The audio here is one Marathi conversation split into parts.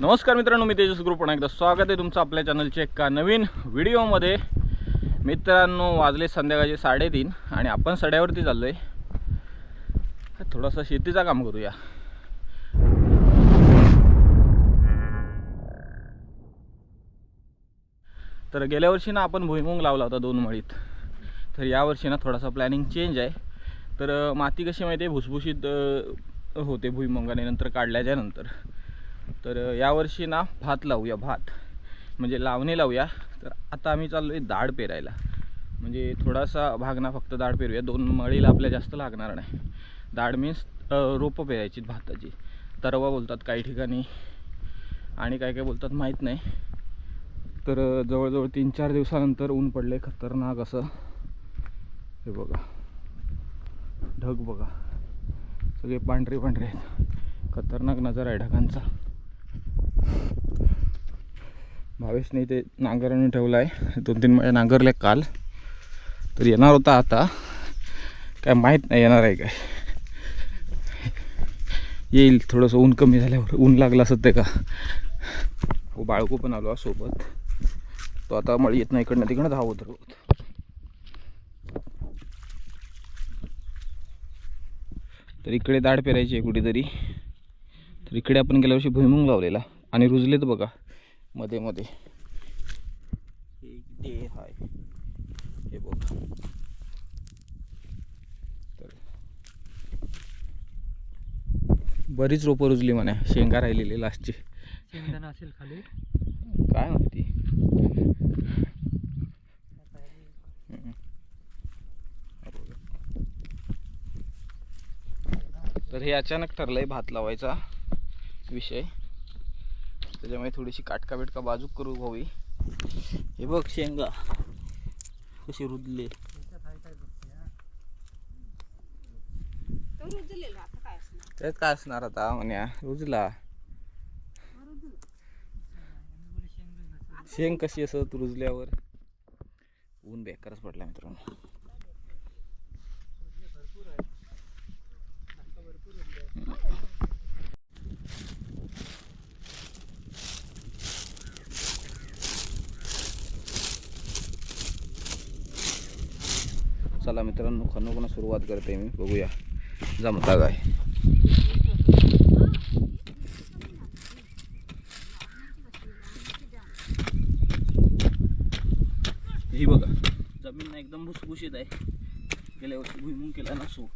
नमस्कार मित्रांनो मी तेजस ग्रुप. पुन्हा एकदा स्वागत आहे तुमचं आपल्या चॅनलच्या एका नवीन व्हिडिओमध्ये. मित्रांनो वाजले संध्याकाळचे साडेतीन आणि आपण सड्यावरती चाललो आहे थोडासा शेतीचा काम करूया. तर गेल्या वर्षी ना आपण भुईमुंग लावला होता दोन मळीत. तर यावर्षी ना थोडासा प्लॅनिंग चेंज आहे. तर माती कशी माहिती आहे? भुसभुशीत होते भुईमुंगाने नंतर काढल्याच्या नंतर. तर यावर्षी ना भात लावूया भात. म्हणजे लावणी लावूया. तर आता आम्ही चाललो आहे दाढ पेरायला. म्हणजे थोडासा भाग ना फक्त दाढ पेरूया. दोन मळीला आपल्या जास्त लागणार नाही. दाढ मीन्स रोपं पेरायची भाताची. तरवा बोलतात काही ठिकाणी. आणि काय काय बोलतात माहीत नाही. तर जवळजवळ तीन चार दिवसानंतर ऊन पडले खतरनाक असं. हे बघा. ढग बघा. सगळे पांढरे पांढरे आहेत. खतरनाक नजर आहे ढगांचा. भावेशने ते नांगराने ठेवला आहे दोन तीन महिने नांगरले काल. तर येणार होता आता. काय माहीत नाही येणार आहे काय. येईल थोडंसं ऊन कमी झाल्यावर. ऊन लागलं असत ते का? हो बाळकू पण आलो सोबत. तो आता मळी येत नाही इकडनं तिकडनं धावत राहत तर इकडे दाढ पेरायची आहे कुठेतरी. तर इकडे आपण गेल्या वर्षी भुईमुंग लावलेला. आणि रुजलेत बघा. मध्ये मध्ये. हे हाय. हे बघा. तर बरीच रोपं रुजली म्हणा. शेंगा राहिलेली लास्टची शेंगदाणा असेल खाली. काय माहिती. तर हे अचानक ठरलंय भात लावायचा विषय. त्याच्यामुळे थोडीशी काटका बिटका बाजूक करू हवी हे बघ शेंगा कशी असणार? त्यात काय असणार आता म्हण्या? रुजला. शेंग कशी असत रुजल्यावर? ऊन बेकारच पडला मित्रांनो भरपूर आहे नाका भरपूर उरले आहे. चला मित्रांनो खनोखनं सुरुवात करते मी. बघूया. जमता काय ही बघा जमीन ना एकदम भुसभुशीत आहे. गेल्या वर्षी भुईमुंग केला ना सो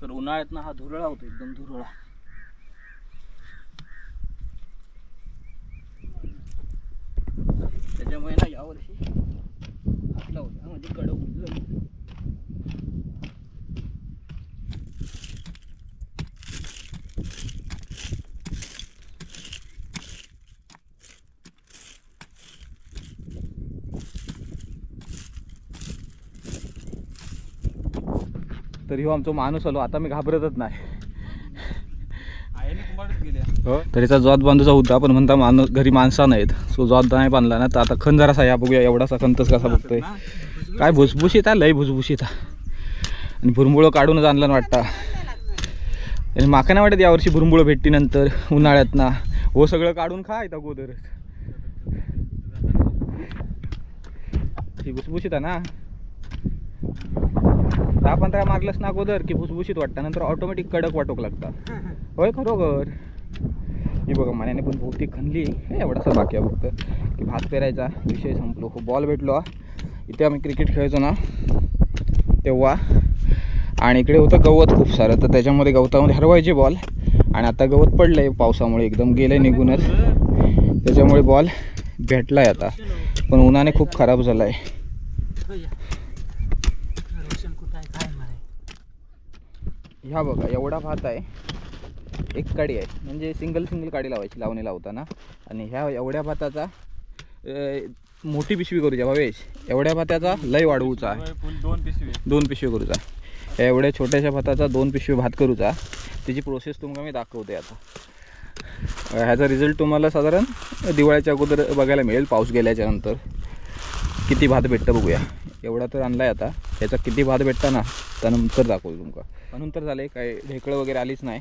तर उन्हाळ्यात ना हा धुरळा होतो एकदम धुरळा त्याच्यामुळे ना यावर्षी हात लावला म्हणजे कडक तरी हो आमचा माणूस आलो. आता मी घाबरतच नाही. तरीचा जॉत बांधूचा होता पण म्हणता माणूस घरी माणसा नाहीत. सो जॉत नाही बांधला ना तर आता खण जरासा या बघूया एवढासा खंतच कसा बघतोय. काय भुसभुशीत आहे लय भुसभुशीत आणि भुरमुळं काढूनच आणलं ना वाटतं. आणि माका नाही वाटत यावर्षी भुरमुळं भेटती नंतर उन्हाळ्यात ना हो सगळं काढून खा येतं अगोदर ही भुसभुशीत आहे ना. दहा पंधरा मारलंस ना अगोदर की भुसभुशीत वाटतं. नंतर ऑटोमॅटिक कडक वाटोक लागतात. होय खरोखर. हे बघा मनाने पण बहुतेक खणली. एवढासा बाकी आहे फक्त. की भात पेरायचा. विषय संपलो. हो बॉल भेटलो. इथे आम्ही क्रिकेट खेळायचो ना तेव्हा. आणि इकडे होतं गवत खूप सारं. तर त्याच्यामध्ये गवतामध्ये हरवायचे बॉल आणि आता गवत पडलं आहे पावसामुळे एकदम गेलं आहे निघूनच. त्याच्यामुळे बॉल भेटला आहे आता. पण उन्हाने खूप खराब झाला आहे काय ह्या बघा एवढा भात आहे. एक काडी आहे. म्हणजे सिंगल सिंगल काडी लावायची लावणी लावताना. आणि ह्या एवढ्या भाताचा मोठी पिशवी करूच्या भावेश एवढ्या भाताचा लय वाढवूचा आहे दोन पिशवी. दोन पिशवी करूचा. एवढ्या छोट्याशा भाताचा दोन पिशवी भात करूचा. त्याची प्रोसेस तुम्हाला मी दाखवते आता. ह्याचा रिझल्ट तुम्हाला साधारण दिवाळीच्या अगोदर बघायला मिळेल पाऊस गेल्याच्यानंतर. किती भात भेटतं बघूया. एवढा तर आणलाय आता. त्याचा किती भात भेटता ना त्यानंतर दाखवू तुमका म्हणून तर झालंय काय ढेकळं वगैरे आलीच नाही.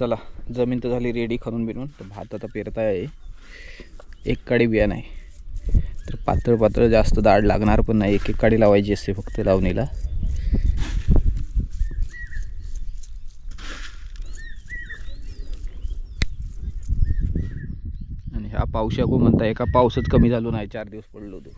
चला जमीन तर झाली रेडी खणून बिनून तर भात आता पेरता आहे. एक काडी बिया नाही तर पातळ पातळ जास्त दाढ लागणार पण नाही. एक एक काडी लावायची असते फक्त लावणीला. आणि ह्या पावसा म्हणता एका पावसच कमी झालो नाही चार दिवस पडलो होतो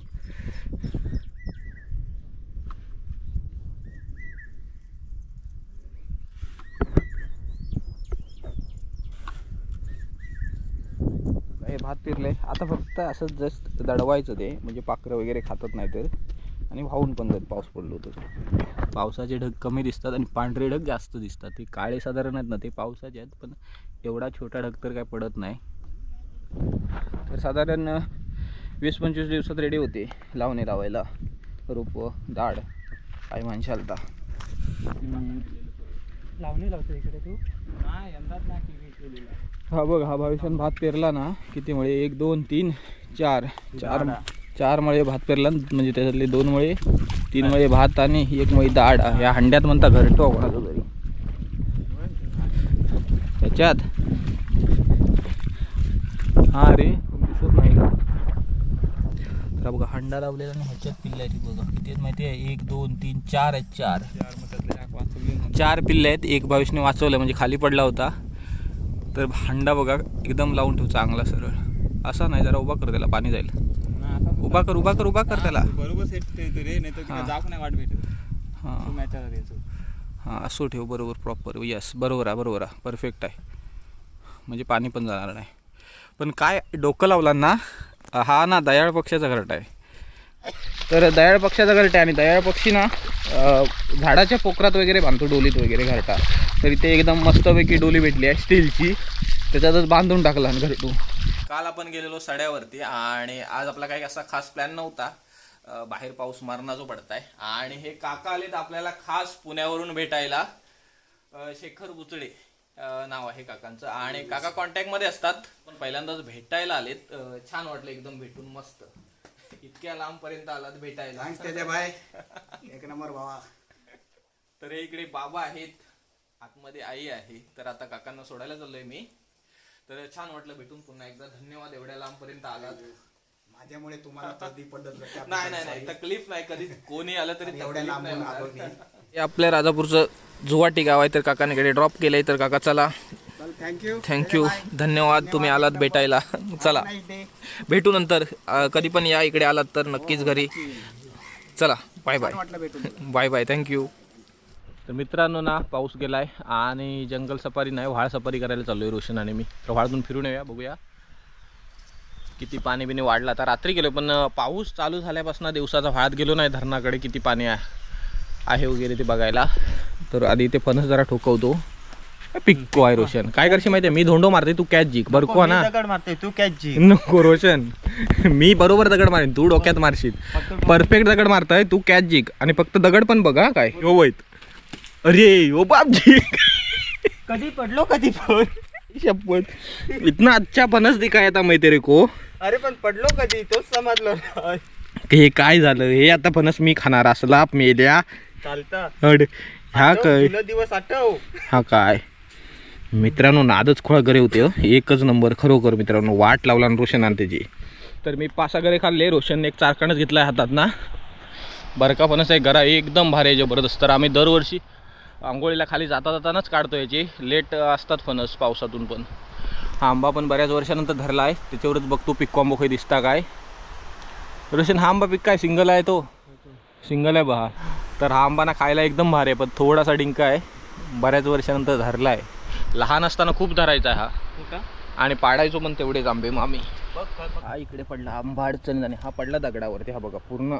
हे आता फक्त असं जस्ट दडवायचं ते म्हणजे पाखरं वगैरे खातात नाही तर. आणि वाहून पण जात पाऊस पडलो होतो पावसाचे ढग कमी दिसतात आणि पांढरे ढग जास्त दिसतात. ते काळे साधारण आहेत ना ते पावसाचे आहेत पण एवढा छोटा ढग तर काय पडत नाही. तर साधारण वीस पंचवीस दिवसात रेडी होते लावणे लावायला. रोपं डाळ काय माणसालता लावणी लावतो इकडे तू. नाही यंदाच नाही टी व्ही केलेला. हा बघ हा भविष्यात भात पेरला ना किती मळे? एक दोन तीन चार. चार चार मळे भात पेरला न, म्हणजे त्याच्यातले दोन मळे तीन मळे भात आणि एक मळी दाड. या हंड्यात म्हणता घरटो कोणाचं तरी त्याच्यात? हा रे. दिसत नाही का तर बघा हंडा लावलेला आणि ह्याच्यात पिल्ले आहेत बघा. किती माहिती आहे? एक दोन तीन चार आहेत चार. चार पिल्ले आहेत. एक बावीसने वाचवलं म्हणजे खाली पडला होता. तर हंडा बघा एकदम लावून ठेव चांगला सरळ. असा नाही जरा उभा कर त्याला पाणी जाईल. उभा कर उभा कर उभा कर त्याला. बरोबर हां. असो ठेव बरोबर प्रॉपर यस बरोबर आहे बरोबर आहे. परफेक्ट आहे. म्हणजे पाणी पण जाणार नाही. पण काय डोकं लावला ना हा ना दयाळ पक्षाचा घरट आहे. तर दयाळ पक्षाचा घरट आणि दयाळ पक्षी ना झाडाच्या पोखरात वगैरे बांधतो डोलीत वगैरे घरटा तर इथे एकदम मस्तपैकी डोली भेटली आहे स्टीलची. त्याच्यातच बांधून टाकला आणि घरटू काल आपण गेलेलो सड्यावरती आणि आज आपला काही असा खास प्लॅन नव्हता. बाहेर पाऊस मारणा जो पडताय. आणि हे काका आलेत आपल्याला खास पुण्यावरून भेटायला. शेखर बुचडे नाव आहे काकांचं. आणि काका कॉन्टॅक्टमध्ये असतात. पण पहिल्यांदाच भेटायला आलेत. छान वाटलं एकदम भेटून मस्त. इतक्या लांब पर्यंत आलात भेटायला. त्याच्या बाय. एक नंबर भावा तर हे इकडे बाबा आहेत. आतमध्ये आई आहे. तर आता काकांना सोडायला चाललोय मी. तर छान वाटलं भेटून पुन्हा एकदा. धन्यवाद एवढ्या लांब पर्यंत आलात. माझ्यामुळे तुम्हाला कधी पडत नाही. नाही नाही तकलीफ नाही. कधी कोणी आलं तरी एवढ्या लांबून नाही होणार. हे आपल्या राजापूरचं जुवाटी गाव आहे. तर काकाने इकडे ड्रॉप केलंय. तर काका चला. थँक्यू थँक्यू धन्यवाद. तुम्ही आलात भेटायला. चला. भेटू नंतर. कधी पण या इकडे आलात तर नक्कीच घरी. चला. Bye bye bye bye thank you तर मित्रांनो ना पाऊस गेलाय आणि जंगल सफारी नाही व्हाळ सफारी करायला चाललोय रोशन आणि मी. तर व्हाळतून फिरून येऊया बघूया. किती पाणी बिणी वाढलं. आता रात्री गेलो पण पाऊस चालू झाल्यापासून दिवसाचा व्हाळात गेलो नाही धरणाकडे किती पाणी आहे आहे वगैरे ते बघायला. तर आधी ते फणस जरा ठोकवतो. पिक्को आहे रोशन. काय करशील माहिती आहे मी धोंडो मारते तू कॅच जिक. बरको ना दगड मारते तू कॅच जी नको रोशन. मी बरोबर दगड मारेन तू डोक्यात मारशील. परफेक्ट दगड मारताय तू कॅच जिक. आणि फक्त दगड पण बघा काय. हो वैत. अरे ओ बापजी कधी पडलो कधी पण शपथ. इतना अच्छा फणस दिखाया था मैं तेरे को. अरे पण पडलो कधी? तोच समजलो हे काय झालं? हे आता फणस मी खाणार असला मेल्या. चालता. ह्या काय? दिवस आठव. हा काय? मित्रांनो नादच खोळा गरे होते हो. एकच नंबर खरोखर मित्रांनो वाट लावला ना रोशन आणि त्याची. तर मी पाच गरे खाल्ले रोशनने एक चारकणच आहे हातात ना. बरका फणस आहे घरा एकदम भारी आहे जबरदस्त. तर आम्ही दरवर्षी आंघोळीला खाली जाता जातानाच काढतो याची. लेट असतात फणस पावसातून पण. हा आंबा पण बऱ्याच वर्षानंतर धरला आहे. त्याच्यावरच बघतो पिक कॉम्बो काही दिसता काय. रोशन हा आंबा पिक काय? सिंगल आहे तो. सिंगल आहे बहा तर हा आंबा ना खायला एकदम भारी आहे पण थोडासा डिंका आहे. बऱ्याच वर्षानंतर धरला आहे. लहान असताना खूप धरायचा आहे हा आणि पाडायचो पण तेवढेच आंबे मग आम्ही हा इकडे पडला आंबा अडचण आणि हा पडला दगडावरती हा बघा पूर्ण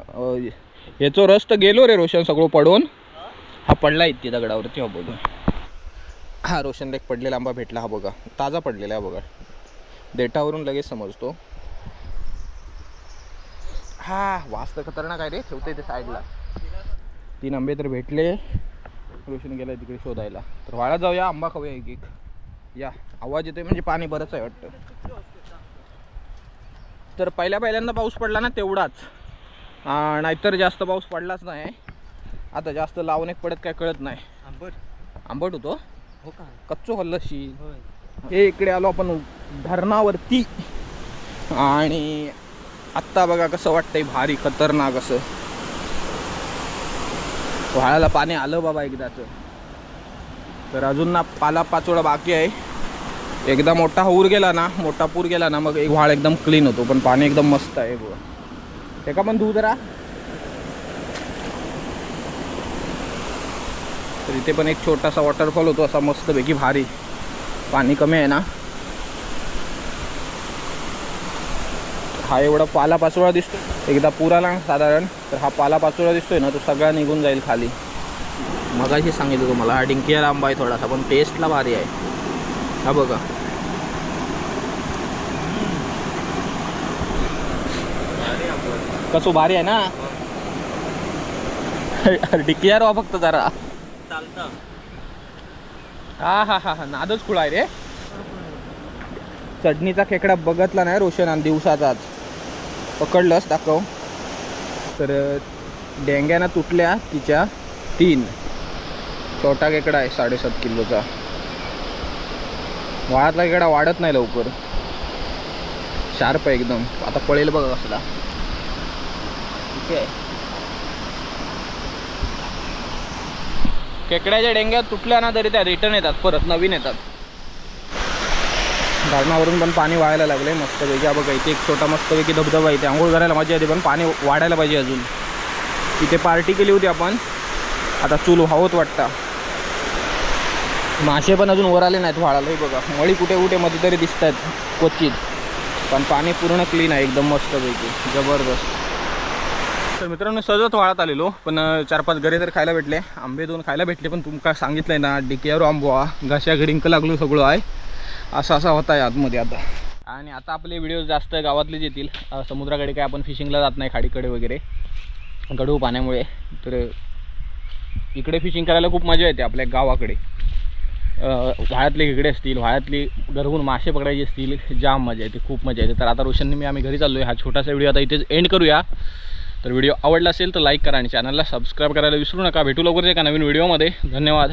याचो रस तर गेलो रे रोशन सगळं पडून. हा पडला इथे दगडावरती हा बघा हा रोशनला एक पडलेला आंबा भेटला हा बघा. ताजा पडलेला आहे बघा. देठावरून लगेच समजतो. हा वास तर खतरनाक आहे रे. ठेवते ते साईडला तीन आंबे तर भेटले. रोशन गेला तिकडे शोधायला. तर वाळा जाऊया आंबा खाऊया एक एक. या आवाज येतोय म्हणजे पाणी बरंच आहे वाटतं. तर पहिल्या पहिल्यांदा पाऊस पडला ना तेवढाच. नाहीतर जास्त पाऊस पडलाच नाही. आता जास्त लावणे पडत काय कळत नाही. आंबट. आंबट होतो? हो का? कच्चो हल्लशी. हे इकडे आलो आपण धरणावरती. आणि आत्ता बघा कसं वाटतंय भारी खतरनाक असं. व्हाळाला पाणी आलं बाबा एकदाच तर. अजून ना पाला पाचोळा बाकी आहे. एकदा मोठा ऊर गेला ना मोठा पूर गेला ना मग एक व्हाळ एकदम क्लीन होतो पण पाणी एकदम मस्त आहे बघा ते का पण धू जरा? तर इथे पण एक छोटासा वॉटरफॉल होतो असा मस्तपैकी भारी. पाणी कमी आहे ना. हा एवढा पाला पाचोळा दिसतो एकदा पूर आला साधारण. तर हा पाला पाचोळा दिसतोय ना तो सगळा निघून जाईल खाली. मगाशी सांगितलं तुम्हाला हा डिंकिया आंबा आहे थोडासा पण टेस्टला भारी आहे. हा बघा. कसो भारी आहे ना? डिकिया वा फक्त जरा. चालतं हा हा हा हा नादच खुळा आहे रे. चटणीचा खेकडा बघतला नाही रोशन आणि दिवसाचाच. पकडलंस दाखव. तर डेंग्यानं तुटल्या तिच्या तीन. छोटा केकडा आहे साडेसात किलोचा. वाळातला केकडा वाढत नाही लवकर. शार्प आहे एकदम. आता पळेल बघा कसला. ठीक आहे. खेकड्याच्या डेंग्या तुटल्या ना तरी त्या रिटर्न येतात परत नवीन येतात. धरणावरून पण पाणी वाहायला लागले मस्तपैकी. हा बघा इथे एक छोटा मस्तपैकी धबधबा आहे इथे. आंघोळ करायला मजा येते पण पाणी वाढायला पाहिजे अजून. इथे पार्टी केली होती आपण. आता चूल व्हावत वाटता. मासे पण अजून वर आले नाहीत वाळाला बघा. मळी कुठे कुठे मध्ये तरी दिसत आहेत क्वचित. पण पाणी पूर्ण क्लीन आहे एकदम मस्तपैकी. जबरदस्त. तर मित्रांनो सहजच वाळत आलेलो पण चार पाच घरे तर खायला भेटले. आंबे दोन खायला भेटले पण तुमका सांगितलंय ना डिकियावर आंबवा घशा घडिंक लागलो सगळं आहे. असा असा होता आहे आतमध्ये आता. आणि आता आपले व्हिडिओ जास्त गावातलेच येतील. समुद्राकडे काय आपण फिशिंगला जात नाही खाडीकडे वगैरे. गडू पाण्यामुळे. तर इकडे फिशिंग करायला खूप मजा येते आपल्या गावाकडे. व्हाळ्यातले खेकडे असतील व्हाळ्यातली गरवून मासे पकडायचे असतील जाम मजा येते खूप मजा येते. तर आता रोशनने मी आम्ही घरी चाललो आहे हा छोटासा व्हिडिओ आता इथेच एंड करूया. तर व्हिडिओ आवडला असेल तर लाईक करा आणि चॅनलला सबस्क्राईब करायला विसरू नका. भेटू लवकरच एका नवीन व्हिडिओमध्ये धन्यवाद.